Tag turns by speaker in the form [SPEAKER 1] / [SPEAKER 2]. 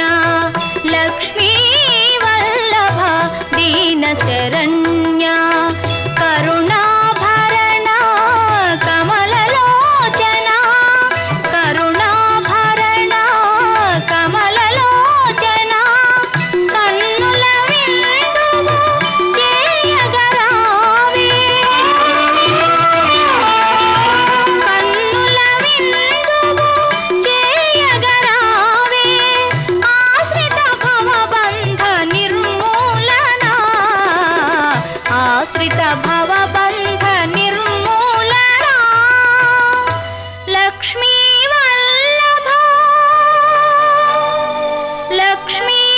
[SPEAKER 1] Yeah. ఆశ్రిత భవబంధ నిర్మూలనా. లక్ష్మీ వల్లభ. లక్ష్మీ